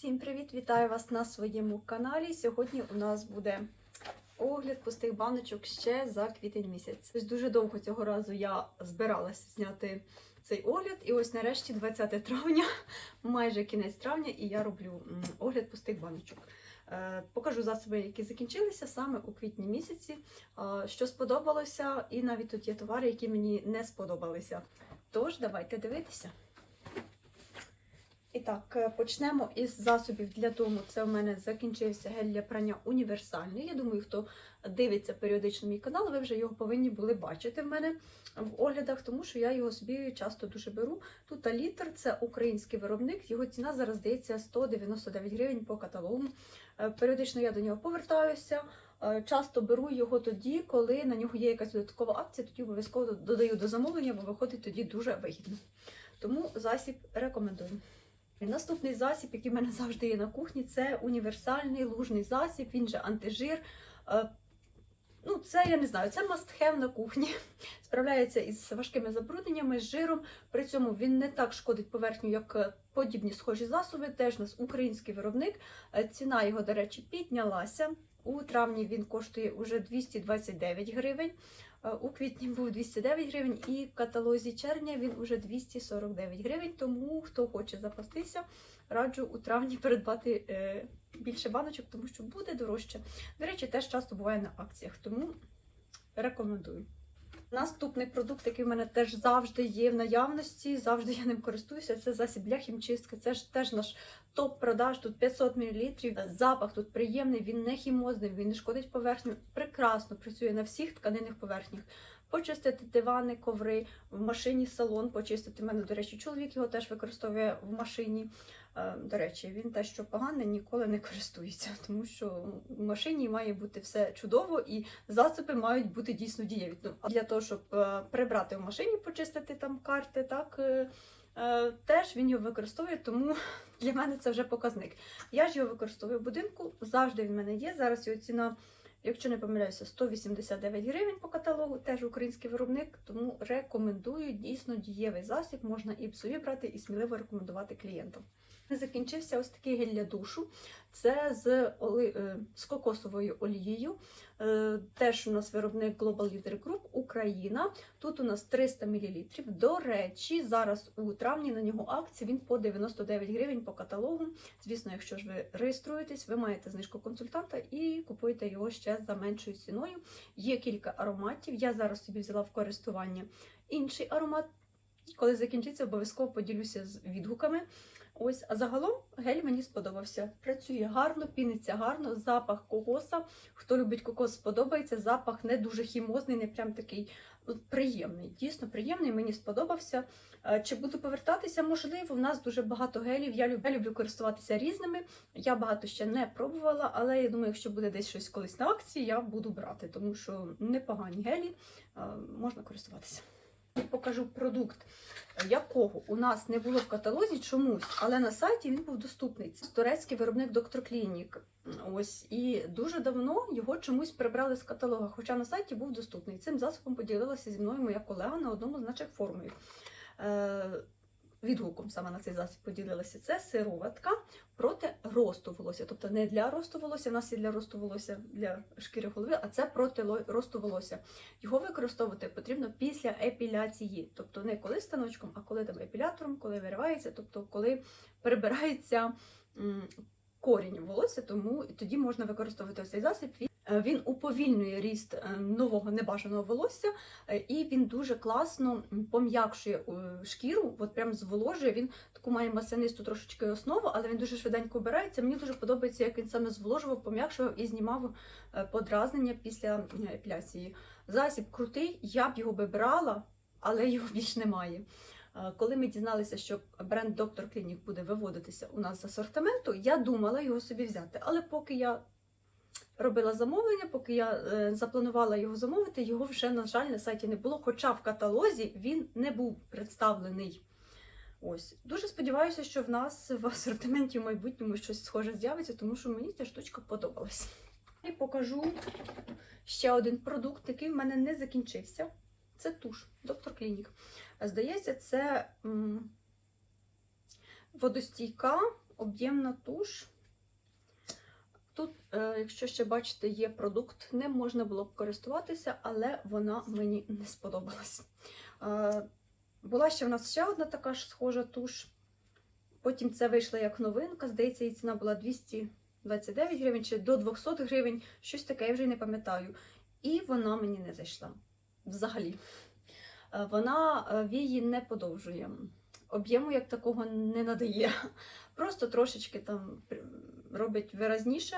Всім привіт! Вітаю вас на своєму каналі. Сьогодні у нас буде огляд пустих баночок ще за квітень місяць. Ось дуже довго цього разу я збиралася зняти цей огляд, і ось нарешті 20 травня, майже кінець травня, і я роблю огляд пустих баночок. Е, Покажу засоби, які закінчилися саме у квітні місяці, що сподобалося, і навіть тут є товари, які мені не сподобалися. Тож, давайте дивитися. І так, е, почнемо із засобів для дому. Це у мене закінчився гель для прання універсальний. Я думаю, хто дивиться періодично мій канал, ви вже його повинні були бачити в мене в оглядах, тому що я його собі часто дуже беру. Тут літр це український виробник, його ціна зараз здається 199 гривень по каталогу. Е, Періодично я до нього повертаюся. Е, Часто беру його тоді, коли на нього є якась додаткова акція, тоді обов'язково додаю до замовлення, бо виходить тоді дуже вигідно. Тому засіб рекомендую. Наступний засіб, який в мене завжди є на кухні, це універсальний лужний засіб, він же антижир. Е, Ну, це я не знаю, це must-have на кухні. Справляється із важкими забрудненнями, з жиром. При цьому він не так шкодить поверхню, як е, подібні схожі засоби. Теж у нас український виробник. Е, Ціна його, до речі, піднялася. У травні він коштує уже 229 гривень. Е, У квітні був 209 гривень, і в каталозі червня він уже 249 гривень. Тому хто хоче запастися, раджу у травні передбати е, більше баночок, тому що буде дорожче. До речі, теж часто буває на акціях, тому рекомендую. Наступний продукт, який в мене теж завжди є в наявності, завжди я ним користуюся. Це засіб для хімчистки. Це ж теж наш топ-продаж. Тут 500 мл. Запах тут приємний, він не хімозний, він не шкодить поверхню. Прекрасно працює на всіх тканинних поверхнях. Почистити дивани, коври, в машині салон почистити. У мене, до речі, чоловік його теж використовує в машині. Е, До речі, він те, що погане, ніколи не користується, тому що в машині має бути все чудово і засоби мають бути дійсно дієві. Ну, для того, щоб е, прибрати в машині, почистити там карти, так е, теж він його використовує, тому для мене це вже показник. Я ж його використовую в будинку, завжди він в мене є. Зараз його ціна. Якщо не помиляюся, 189 гривень по каталогу, теж український виробник, тому рекомендую дійсно дієвий засіб, можна і собі брати, і сміливо рекомендувати клієнтам. Закінчився ось такий гель для душу. Це з, оли... е, з кокосовою олією. Е, Теж у нас виробник Global Leader Group Україна. Тут у нас 300 мл. До речі, зараз у травні на нього акція він по 99 гривень по каталогу. Звісно, якщо ж ви реєструєтесь, ви маєте знижку консультанта і купуєте його ще за меншою ціною. Є кілька ароматів. Я зараз собі взяла в користування інший аромат. Коли закінчиться, обов'язково поділюся з відгуками. Ось, а загалом гель мені сподобався. Працює гарно, піниться гарно, запах кокоса. Хто любить кокос, сподобається. Запах не дуже хімозний, не прям такий ну, приємний. Дійсно приємний, мені сподобався. Е, Чи буду повертатися? Можливо, в нас дуже багато гелів. Я люблю, я люблю користуватися різними. Я багато ще не пробувала, але я думаю, якщо буде десь щось колись на акції, я буду брати, тому що непогані гелі е, можна користуватися. Покажу продукт, якого у нас не було в каталозі чомусь, але на сайті він був доступний. Це турецький виробник Доктор Клінік. Ось і дуже давно його чомусь прибрали з каталога, хоча на сайті був доступний. Цим засобом поділилася зі мною моя колега на одному з наших форумів. Відгуком саме на цей засіб поділилася. Це сироватка проти росту волосся. Тобто не для росту волосся, в нас є для росту волосся для шкіри голови, а це проти росту волосся. Його використовувати потрібно після епіляції, тобто не коли станочком, а коли там епілятором, коли виривається, тобто коли прибирається м, корінь волосся, тому тоді можна використовувати цей засіб. Він- е, уповільнює ріст е, нового небажаного волосся, е, і він дуже класно пом'якшує шкіру, от прям зволожує. Він таку має маслянисту трошечки основу, але він дуже швиденько обирається. Мені дуже подобається, як він саме зволожував, пом'якшував і знімав подразнення після епіляції. Засіб крутий, я б його би брала, але його більш немає. Коли ми дізналися, що бренд Доктор Клінік буде виводитися у нас з асортименту, я думала його собі взяти. Але поки я робила замовлення, поки я е, запланувала його замовити, його вже, на жаль, на сайті не було. Хоча в каталозі він не був представлений. Ось дуже сподіваюся, що в нас в асортименті в майбутньому щось схоже з'явиться, тому що мені ця штучка подобалась. І покажу ще один продукт, який в мене не закінчився. Це туш, доктор Клінік. Здається, це водостійка об'ємна туш. Тут, е, якщо ще бачите, є продукт, ним можна було б користуватися, але вона мені не сподобалась. Е, Була ще в нас ще одна така ж схожа туш. Потім це вийшло як новинка. Здається, її ціна була 229 гривень чи до 200 гривень, щось таке, я вже не пам'ятаю. І вона мені не зайшла взагалі. Е, Вона вії не подовжує. Об'єму як такого не надає. Просто трошечки там робить виразніше.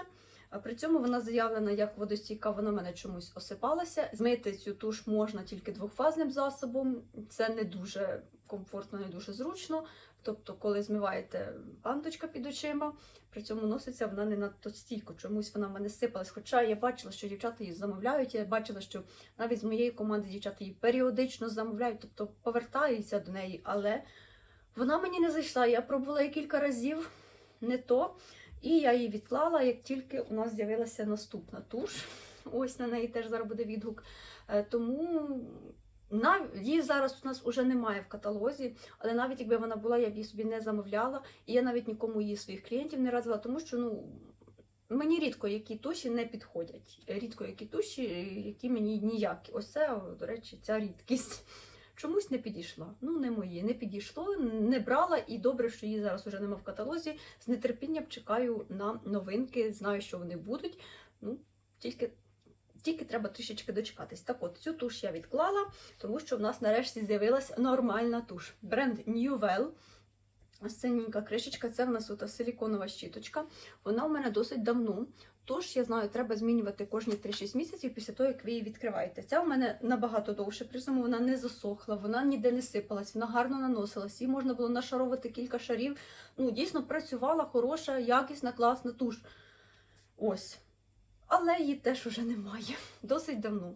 При цьому вона заявлена як водостійка, вона в мене чомусь осипалася. Змити цю туш можна тільки двохфазним засобом. Це не дуже комфортно, не дуже зручно. Тобто, коли змиваєте панточка під очима, при цьому носиться вона не надто стійко. Чомусь вона в мене сипалась. Хоча я бачила, що дівчата її замовляють. Я бачила, що навіть з моєї команди дівчата її періодично замовляють, тобто повертаються до неї, але вона мені не зайшла. Я пробувала її кілька разів, не то. І я її відклала, як тільки у нас з'явилася наступна туш. Ось на неї теж зараз буде відгук. Е, Тому її зараз у нас уже немає в каталозі, але навіть якби вона була, я б її собі не замовляла. І я навіть нікому її своїх клієнтів не радила, тому що ну. Мені рідко які туші не підходять. Рідко які туші, які мені ніякі. Ось це, до речі, ця рідкість. Чомусь не підійшла. Ну, не моє, не підійшло, не брала, і добре, що її зараз уже нема в каталозі. З нетерпінням чекаю на новинки, знаю, що вони будуть. Ну, тільки, тільки треба трішечки дочекатись. Так от, цю туш я відклала, тому що в нас нарешті з'явилась нормальна туш. Бренд New Well. Ось кришечка, це в нас ота силіконова щіточка. Вона у мене досить давно. Тож, я знаю, треба змінювати кожні 3-6 місяців після того, як ви її відкриваєте. Ця у мене набагато довше, при цьому вона не засохла, вона ніде не сипалась, вона гарно наносилась, її можна було нашаровувати кілька шарів. Ну, дійсно працювала хороша, якісна, класна туш. Ось. Але її теж уже немає. Досить давно.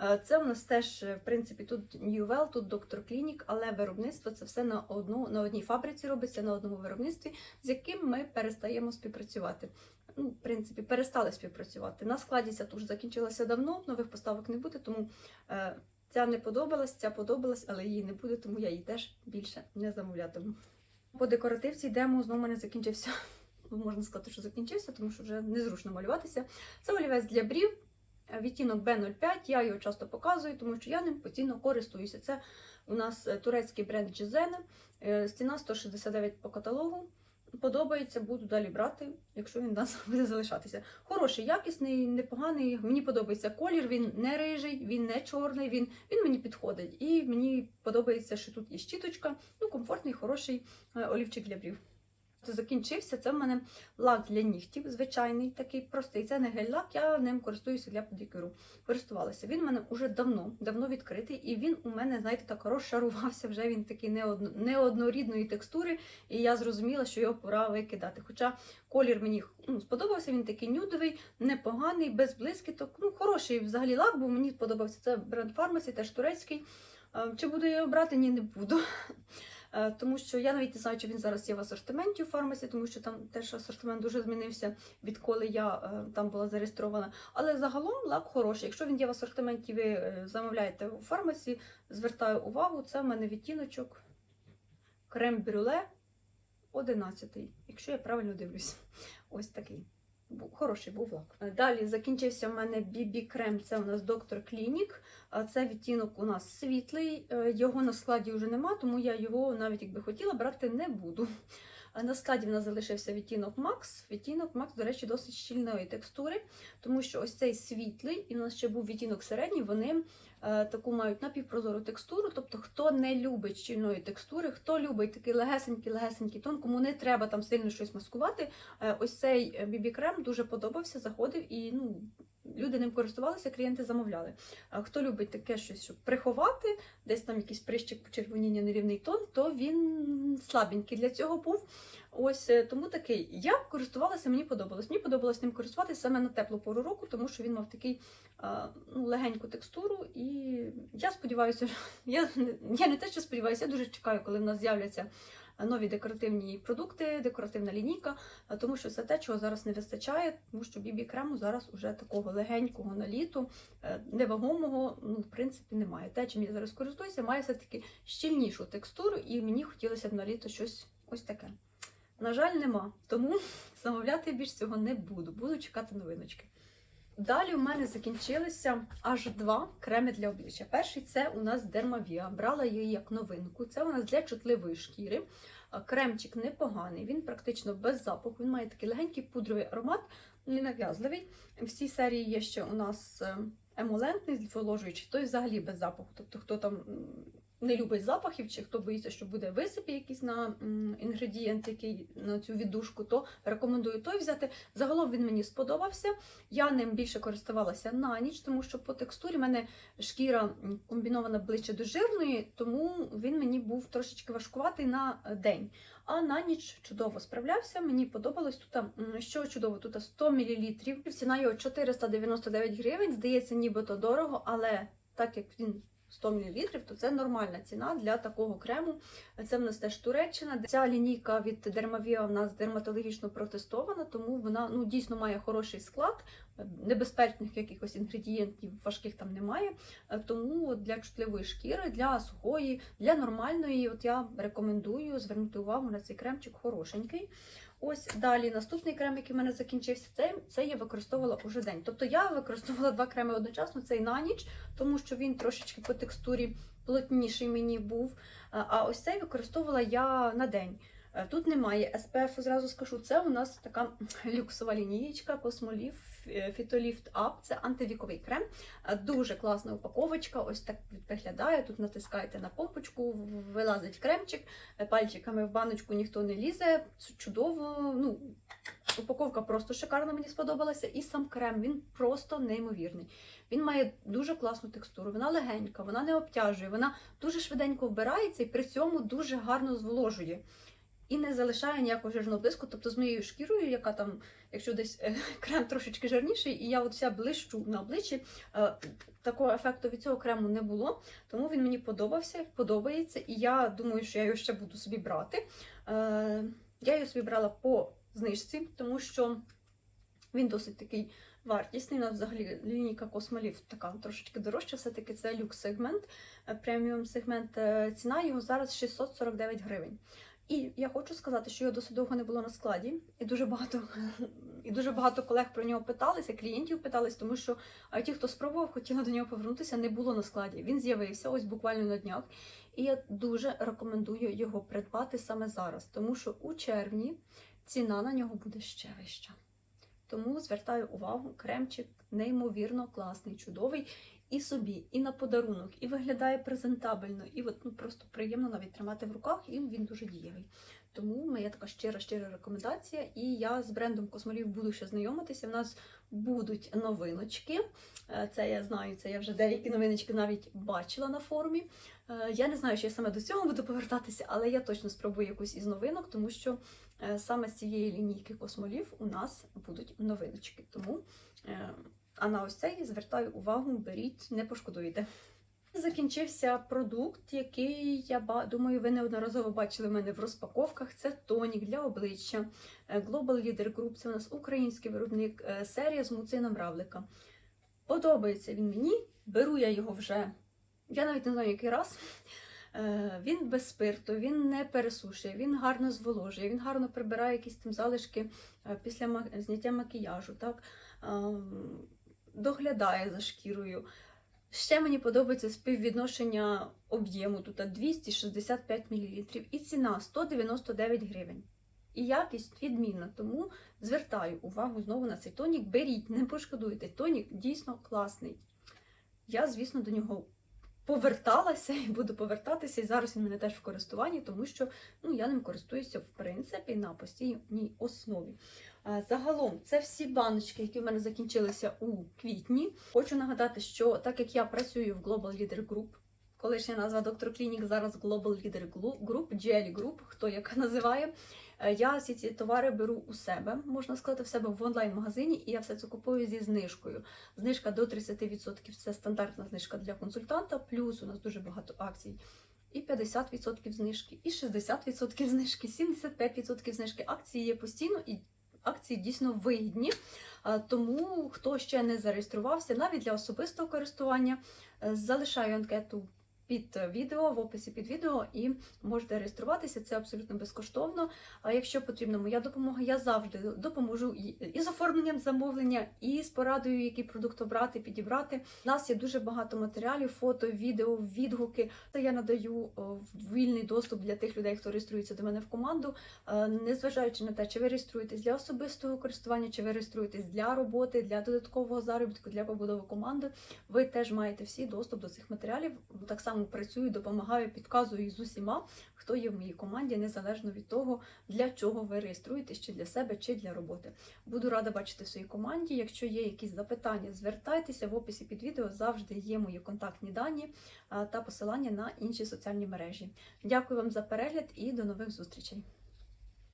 Е, Це у нас теж, е, в принципі, тут New тут Доктор Клінік, але виробництво це все на, одну, на одній фабриці робиться, на одному виробництві, з яким ми перестаємо співпрацювати. Ну, в принципі, перестали співпрацювати. На складі ця туш закінчилася давно, нових поставок не буде, тому е, ця не подобалась, ця подобалась, але її не буде, тому я її теж більше не замовлятиму. По декоративці йдемо, знову мене закінчився. ну, Можна сказати, що закінчився, тому що вже незручно малюватися. Це олівець для брів, е, відтінок B05. Я його часто показую, тому що я ним постійно користуюся. Це у нас е, турецький бренд Джезена, стіна 169 по каталогу. Подобається, буду далі брати, якщо він нас буде залишатися. Хороший, якісний, непоганий. Мені подобається колір, він не рижий, він не чорний, він, він мені підходить. І мені подобається, що тут є щіточка, ну, комфортний, хороший е, олівчик для брів. Це закінчився. Це в мене лак для нігтів, звичайний, такий простий. Це не гель-лак, я ним користуюся для педикюру. Користувалася. Він у мене вже давно, давно відкритий, і він у мене, знаєте, так розшарувався. Вже він такий неодно, неоднорідної текстури, і я зрозуміла, що його пора викидати. Хоча колір мені ну, сподобався, він такий нюдовий, непоганий, без блискіток. Ну, хороший взагалі лак, бо мені сподобався. Це бренд Pharmacy, теж турецький. Е, Чи буду я його брати? Ні, не буду. Е, Тому що я навіть не знаю, чи він зараз є в асортименті у фармасі, тому що там теж асортимент дуже змінився, відколи я е, там була зареєстрована. Але загалом лак хороший. Якщо він є в асортименті, ви е, замовляєте у фармасі, звертаю увагу, це в мене відтіночок крем-брюле 11, якщо я правильно дивлюсь. Ось такий. Хороший був лак. Далі закінчився в мене BB крем. Це у нас доктор Клінік. Це відтінок у нас світлий. Е, Його на складі вже нема, тому я його навіть якби хотіла брати не буду. На складі в нас залишився відтінок Max. Відтінок Max, до речі, досить щільної текстури, тому що ось цей світлий, і у нас ще був відтінок середній, вони таку мають напівпрозору текстуру. Тобто, хто не любить щільної текстури, хто любить такий легесенький, легесенький тон, кому не треба там сильно щось маскувати. е, ось цей BB крем дуже подобався, заходив і ну. Люди ним користувалися, клієнти замовляли. А хто любить таке щось, щоб приховати, десь там якийсь прищик почервоніння, нерівний тон, то він слабенький для цього був. Ось е, тому такий. Я користувалася, мені подобалось. Мені подобалось ним користуватися саме на теплу пору року, тому що він мав такий ну, легеньку текстуру. І я сподіваюся, я, я не те, що сподіваюся, я дуже чекаю, коли в нас з'являться нові декоративні продукти, декоративна лінійка, тому що це те, чого зараз не вистачає, тому що бібі крему зараз уже такого легенького на літу, е, невагомого, ну, в принципі, немає. Те, чим я зараз користуюся, має все-таки щільнішу текстуру, і мені хотілося б на літо щось ось таке. На жаль, нема. Тому замовляти більш цього не буду. Буду чекати новиночки. Далі у мене закінчилися аж два креми для обличчя. Перший це у нас Дермавіа. Брала її як новинку. Це у нас для чутливої шкіри. Кремчик непоганий, він практично без запаху. Він має такий легенький пудровий аромат, ненав'язливий. В цій серії є ще у нас е, емолентний зволожуючий, той взагалі без запаху. Тобто, хто там не любить запахів, чи хто боїться, що буде висипі якийсь на інгредієнт, який на цю віддушку, то рекомендую той взяти. Загалом він мені сподобався. Я ним більше користувалася на ніч, тому що по текстурі в мене шкіра комбінована ближче до жирної, тому він мені був трошечки важкуватий на е, день. А на ніч чудово справлявся. Мені подобалось тут, що чудово, тут 100 мл. Ціна його 499 гривень. Здається, нібито дорого, але так як він 100 мл, то це нормальна ціна для такого крему. Це в нас теж Туреччина. Ця лінійка від Dermavia в нас дерматологічно протестована, тому вона ну, дійсно має хороший склад. Небезпечних якихось інгредієнтів важких там немає. Тому для чутливої шкіри, для сухої, для нормальної, от я рекомендую звернути увагу на цей кремчик хорошенький. Ось далі наступний крем, який в мене закінчився, це, це я використовувала уже день. Тобто я використовувала два креми одночасно, цей на ніч, тому що він трошечки по текстурі плотніший мені був. А ось цей використовувала я на день. Е, Тут немає SPF, зразу скажу. Це у нас така люксова лінієчка Cosmolift Phytolift Up. Це антивіковий крем. Е, Дуже класна упаковочка. Ось так виглядає. Тут натискаєте на помпочку, вилазить кремчик, е, пальчиками в баночку ніхто не лізе. Чудово. Ну, упаковка просто шикарна, мені сподобалася. І сам крем він просто неймовірний. Він має дуже класну текстуру, вона легенька, вона не обтяжує, вона дуже швиденько вбирається і при цьому дуже гарно зволожує. І не залишає ніякого жирного блиску. Тобто з моєю шкірою, яка там, якщо десь е, крем трошечки жирніший, і я от вся блищу на обличчі, е, такого ефекту від цього крему не було. Тому він мені подобався, подобається, і я думаю, що я його ще буду собі брати. Е, Я його собі брала по знижці, тому що він досить такий вартісний. У нас взагалі лінійка Cosmolift така трошечки дорожча, все-таки це люкс-сегмент, преміум сегмент. Е, Ціна його зараз 649 гривень. І я хочу сказати, що його досить довго не було на складі, і дуже багато і дуже багато колег про нього питалися, клієнтів питались, тому що а ті, хто спробував, хотіли до нього повернутися, не було на складі. Він з'явився ось буквально на днях. І я дуже рекомендую його придбати саме зараз, тому що у червні ціна на нього буде ще вища. Тому звертаю увагу, кремчик неймовірно класний, чудовий і собі, і на подарунок, і виглядає презентабельно, і от, ну, просто приємно навіть тримати в руках, і він дуже дієвий. Тому моя така щира щира рекомендація. І я з брендом Космолів буду ще знайомитися. У нас будуть новиночки. Е, Це я знаю, це я вже деякі новиночки навіть бачила на форумі. Е, Я не знаю, чи я саме до цього буду повертатися, але я точно спробую якусь із новинок, тому що саме з цієї лінійки космолів у нас будуть новиночки. Тому е, а на ось цей звертаю увагу, беріть, не пошкодуєте. Закінчився продукт, який я думаю, ви неодноразово бачили в мене в розпаковках. Це тонік для обличчя. Е, Global Leader Group. Це у нас український виробник е, серія з муцином равлика. Подобається він мені, беру я його вже. Я навіть не знаю, який раз. Е, Він без спирту, він не пересушує, він гарно зволожує, він гарно прибирає якісь там залишки е, після зняття макіяжу, так? Ем, доглядає за шкірою. Ще мені подобається співвідношення об'єму тут 265 мл і ціна 199 гривень. І якість відмінна, тому звертаю увагу знову на цей тонік. Беріть, не пошкодуйте. Тонік дійсно класний. Я, звісно, до нього поверталася і буду повертатися. І зараз він мене теж в користуванні, тому що ну, я ним користуюся в принципі на постійній основі. Загалом, це всі баночки, які в мене закінчилися у квітні. Хочу нагадати, що так як я працюю в Global Leader Group, колишня назва Доктор Клінік, зараз Global Leader Group, GL Group, хто як називає. Е, Я всі ці товари беру у себе, можна сказати, в себе в онлайн-магазині, і я все це купую зі знижкою. Знижка до 30% це стандартна знижка для консультанта, плюс у нас дуже багато акцій. І 50% знижки, і 60% знижки, 75% знижки. Акції є постійно і акції дійсно вигідні. Тому хто ще не зареєструвався, навіть для особистого користування, е, залишаю анкету під відео, в описі під відео, і можете реєструватися. Це абсолютно безкоштовно. А якщо потрібна моя допомога, я завжди допоможу і з оформленням замовлення, і з порадою, який продукт обрати, підібрати. У нас є дуже багато матеріалів, фото, відео, відгуки. Це я надаю вільний доступ для тих людей, хто реєструється до мене в команду, Е, незважаючи на те, чи ви реєструєтесь для особистого користування, чи ви реєструєтесь для роботи, для додаткового заробітку, для побудови команди. Ви теж маєте всі доступ до цих матеріалів. Так само працюю, допомагаю, підказую з усіма, хто є в моїй команді, незалежно від того, для чого ви реєструєтесь, чи для себе, чи для роботи. Буду рада бачити в своїй команді. Якщо є якісь запитання, звертайтеся в описі під відео. Завжди є мої контактні дані та посилання на інші соціальні мережі. Дякую вам за перегляд і до нових зустрічей.